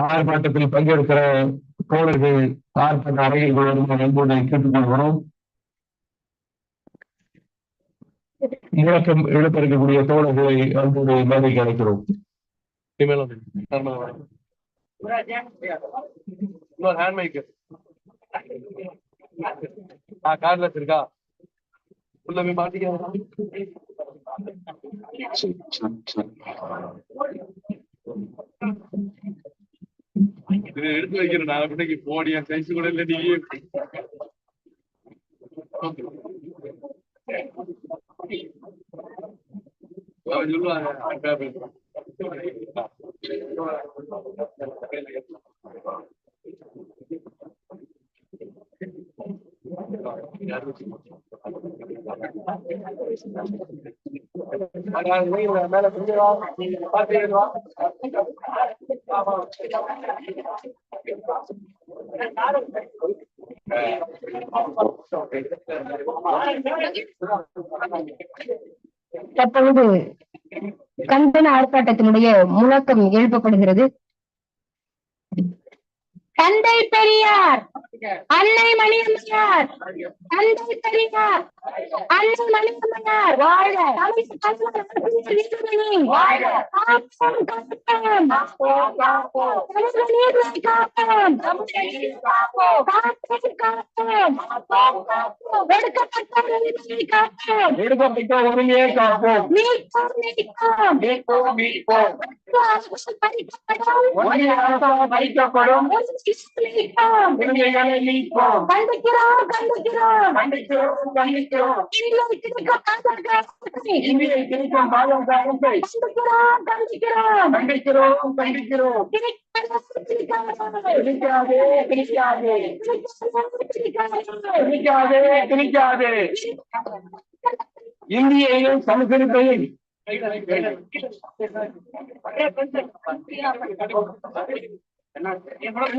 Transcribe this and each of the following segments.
ஆர்ப்பாட்டத்தில் பங்கேற்கிற தோழர்கள் ஆர்ப்பாட்ட அறையில் வருமாறு அன்போடு கேட்டுக்கொள்கிறோம். முழக்கம் எழுப்ப இருக்கக்கூடிய தோழர்களை அன்போடு மேடைக்கு அழைக்கிறோம். கார்ட்லெஸ் இருக்கா உள்ள மாட்டிக்க. எடுத்து வைக்கிறேன் நான் பின்னைக்கு போடியா சைஸ் கூட இல்ல நீ. அவன் சொல்லுவாங்க மேல கொஞ்சம் பாத்துக்கலாம் தற்பொழுது கண்டன ஆர்ப்பாட்டத்தினுடைய முழக்கம் எழுப்பப்படுகிறது. தந்தை பெரியார் அன்னை மணியம்மையார் தந்தை பெரியார் அன்னை மணியம்மையார் வாழ்க நீர்மை காப்போம் காப்போம் காப்போம் ஒடுக்கப்பட்ட உரிமையை காப்போம் எடுக்கப்பட்ட உரிமையை காப்போம் மீட்போம் மீட்போம் மீட்போம் மீட்போம் ஒன்றிய அரசால் பறிக்கப்படும்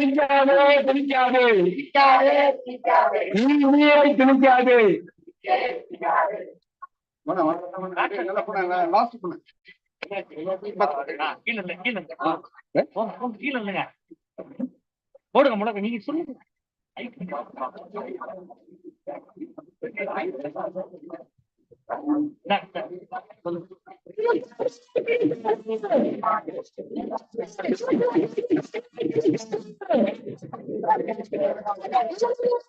உரிமைகளை மீட்போம் கண்டிக்கிறோம் கண்டிக்கிறோம் போடுங்க கண்டிக்கிறோம் நீங்க சொல்லுங்க சொல்லுங்க it's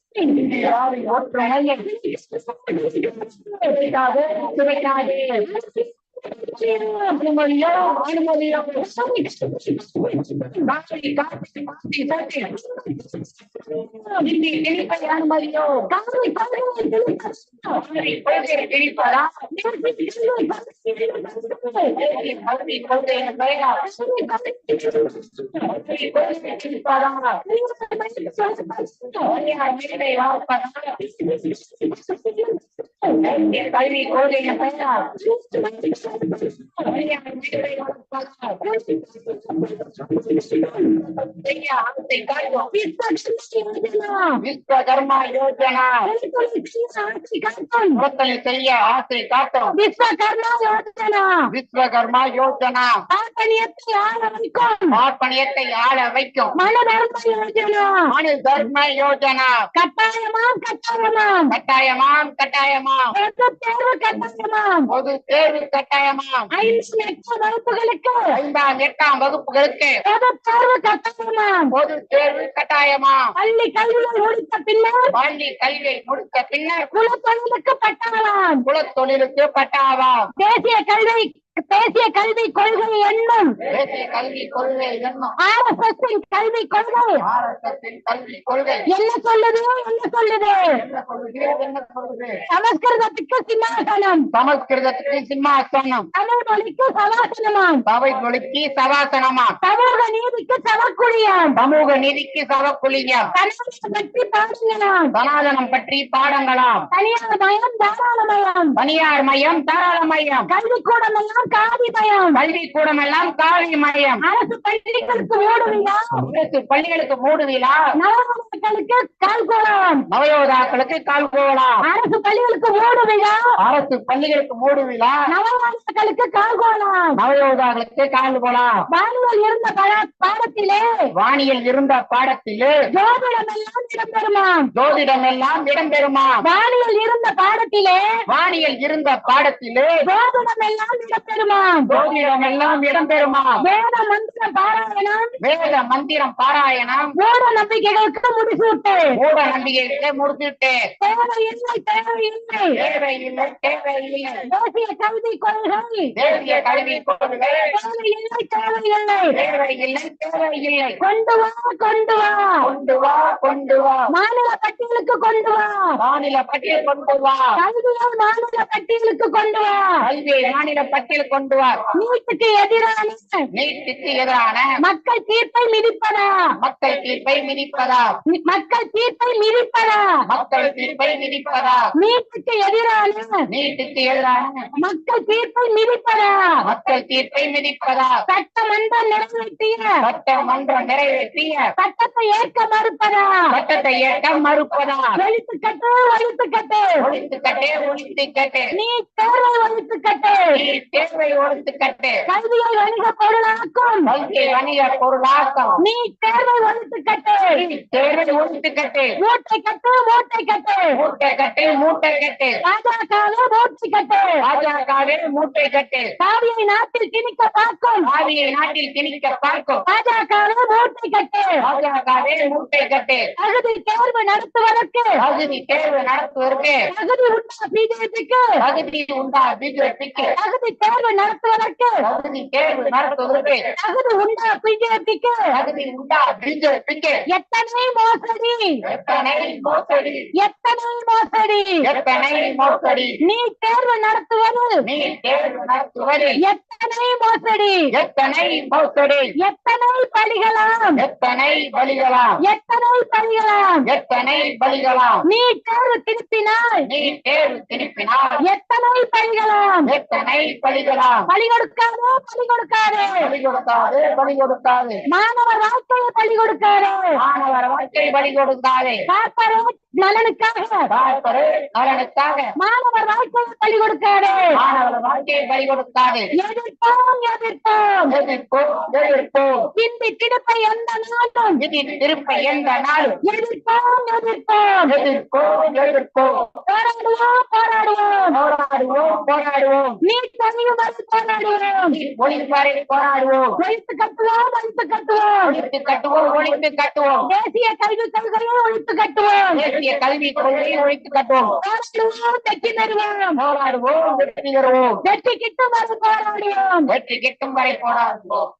பாதுகாப்பு கண்டிக்கிறோம் கண்டிக்கிறோம் கண்டிக்கிறோம் கண்டிக்கிறோம் திணிக்காதே திணிக்காதே திணிக்காதே திணிக்காதே இந்தியையும் சமஸ்கிருத்தையும் திணிக்காதே திணிக்காதே இந்தியை திணிக்காதே போடுங்க முடக்க நீங்க சொல்லுங்க கல்வி கொள்கையை விஸ்வகர்மா யோஜனா. ஒருத்தனை செய்ய ஆசை காட்டும் விஸ்வகர்மா யோஜனா விஸ்வகர்மா யோஜனா பார்ப்பனியத்தை ஆள வைக்கும். பார்ப்பனியத்தை ஆள வைக்கும் மன தர்ம யோஜனா மனு தர்ம யோஜனா கட்டாயமாம் கட்டாயமாம். கட்டாயமாம் கட்டாயமாம். பொது தேர்வு கட்டாயமாம். பொது தேர்வு கட்டாயமாம். ஐந்து எட்டாம் வகுப்புகளுக்கு. ஐந்தாம் எட்டாம் வகுப்புகளுக்கு. பொது தேர்வு கட்டாயமாம்? பொது தேர்வு கட்டாயமாம். பள்ளி கல்வியை முடித்த பின்னர்? பள்ளி கல்வியை முடித்த பின்னர் குலத்தொழிலுக்கு பட்டாளாம் குலத்தொழிலுக்கு பட்டாவாம். தேசிய கல்வி தேசிய கல்வி கொள்கை என்னும் ஆர் எஸ் எஸ் கல்வி கொள்கை. என்ன சொல்லுது? என்ன சொல்லுது? சமஸ்கிருதத்துக்கு சிம்மாசனம். சமஸ்கிருதத்துக்கு சிம்மாசனம். தமிழ் மொழிக்கு சவாசனமாம். சபை மொழிக்கு சவாசனமா சமூக நீதிக்கு சவக்குழியாம். சமூக நீதிக்கு சவக்குலியம் கல்வியை பற்றி பாடுங்களாம். சனாதனம் பற்றி பாடங்களாம். தனியார் மயம் தாராளமயம். தனியார் மையம் தாராள மையம் கல்விக்கூடம் எல்லாம் காதி மயம். கல்வி கூடமெல்லாம் காவி மையம். அரசு பள்ளிகளுக்கு மூடுவிழா அரசு பள்ளிகளுக்கு மூடு விழா நவமக்களுக்கு கால்கோளம் நவயோதாக்களுக்கு கால் அரசு பள்ளிகளுக்கு மூடு விழா அரசு பள்ளிகளுக்கு மூடு விழா நவமக்களுக்கு கால்கோளம் நவயோதாக்களுக்கு கால் வானியல் இருந்த பட- பாடத்திலே. வானியல் இருந்த பாடத்திலே. ஜோதிடம் எல்லாம் இடம்பெறுமாம். ஜோதிடம் எல்லாம் இடம்பெறுமா வானியல் இருந்த பாடத்திலே. வானியல் இருந்த பாடத்திலே. ஜோதிடம் எல்லாம் இடம்பெறுமாம். ஜோதிடம் எல்லாம் இடம்பெறுமா வேத மந்திர பாராயணம். வேத மந்திரம் பாராயணம். மூட நம்பிக்கைகளுக்கு முடிசூட்டு மூட நம்பிக்கைகளை முடிச்சுட்டு தேவையில்லை தேவையில்லை. தேவையில்லை தேவையில்லை. தேசிய கல்வி கொள்கை. தேசிய கல்வி கொள்கை. தேவையில்லை தேவையில்லை. தேவையில்லை தேவையில்லை. கொண்டு வா கொண்டு வா. கொண்டு வா கொண்டு வா. மாநில பட்டியலுக்கு கொண்டு வா. மாநில பட்டியல் கொண்டு வா. கல்வியை மாநில பட்டியலுக்கு கொண்டு வா. கல்வியை மாநில பட்டியல் கொண்டு வா. நீட்டுக்கு எதிரான நீட்டுக்கு எதிரான மக்கள் தீர்ப்பை மிதிப்பதா? மக்கள் தீர்ப்பை மிதிப்பதா? மக்கள் தீர்ப்பை மிதிப்பதா? மக்கள் தீர்ப்பை மிதிப்பதா? நீட்டுக்கு எதிரான நீட்டுக்கு எதிரான மக்கள் தீர்ப்பை மிதிப்பதா? மக்கள் தீர்ப்பை மிதிப்பதா? சட்டமன்றம் நிறைவேற்றிய சட்டமன்றம் நிறைவேற்றிய சட்டத்தை ஏற்க மறுப்பதா? சட்டத்தை ஏற்க மறுப்பதா? ஒழித்து கட்டு ஒழித்து கட்டு ஒழித்து கட்டே ஒழித்து கட்டு நீ தேர்வை ஒழித்து கட்டு தேர்வை ஒழித்து கட்டு கல்வியை வணிக பொருளாக்கும் கல்வியை வணிக பொருளாக்கம். நீ தேர்வை ஒழித்து கட்டு தேர்வை ஒழித்து கட்டு மூட்டை கட்டு மூட்டை கட்டு. மூட்டை கட்டு மூட்டை கட்டு. பாஜகவே மூட்டை கட்டு. பாஜகவே மூட்டை கட்டு. காவியை நாட்டில் திணிக்க பார்க்கும். ஆவியை நாட்டில் திணிக்க பார்க்கும். பாஜகவே மூட்டை கட்டு. பாஜகவே மூட்டை கட்டு. தகுதி தேர்வு நடத்துவதற்கு. தகுதி தேர்வு நடத்துவதற்கு. தகுதி உண்டா பிஜேபிக்கு? தகுதி உண்டா பிஜேபிக்கு. தகுதி தேர்வு நடத்துவதற்கு. தகுதி தேர்வு நடத்துவதற்கு. தகுதி உண்டா? பிஜேபிக்கு தகுதி உண்டா? பிஜேபிக்கு எத்தனை மோசடி? எத்தனை மோசடி? எத்தனை மோசடி? எத்தனை மோசடி? நீ தேர்வு நடத்துவது. நீ தேர்வு நடத்துவது. எத்தனை மோசடி? எத்தனை மோசடி? எத்தனை பலிகளாம் எத்தனை பலிகளாம் எத்தனை பலிகளாம் எத்தனை பலிகளாம் நீ தேர்வு திருப்பினால் நீ தேர்வு திருப்பினால். எத்தனை பலிகளாம் எத்தனை பலிகளாம் பலி கொடுக்காதே பலி கொடுக்காதே. பலி கொடுக்காது பலி கொடுக்காது. மாணவர் வாழ்க்கையை பலி கொடுக்காதே. மாணவர் வாழ்க்கை பலி கொடுக்காதே. நலனுக்காக. மாணவர் வாழ்க்கையை பலி கொடுக்காதே. மாணவர் வாழ்க்கையை பலி கொடுக்காது. எதிர்ப்போம் எதிர்ப்போம் எதிர்ப்போம் எதிர்ப்போம். இந்தி திருப்பை எந்த நாளும். இது திருப்ப எந்த நாளும். எதிர்ப்போம் எதிர்ப்போம் எதிர்ப்போம் எதிர்ப்போம். போராடுவோம் போராடுவோம். போராடுவோம் போராடுவோம். நீ தனியும் வரை போராடுவோம். ஒளிவரை போராடுவோம். ஒழித்து கட்டுவோம் ஒழித்து கட்டுவோம். ஒழித்து கட்டுவோம் ஒழித்து கட்டுவோம். தேசிய கல்வி கொள்கையை ஒழித்து கட்டுவோம். தேசிய கல்வி கொள்கையை ஒழித்து கட்டுவோம் வெற்றி பெறுவோம் போராடுவோம் வெற்றி பெறுவோம். வெற்றி கிட்டும் வரை போராடுவோம். வெற்றி கிட்டும் வரை போராடுவோம்.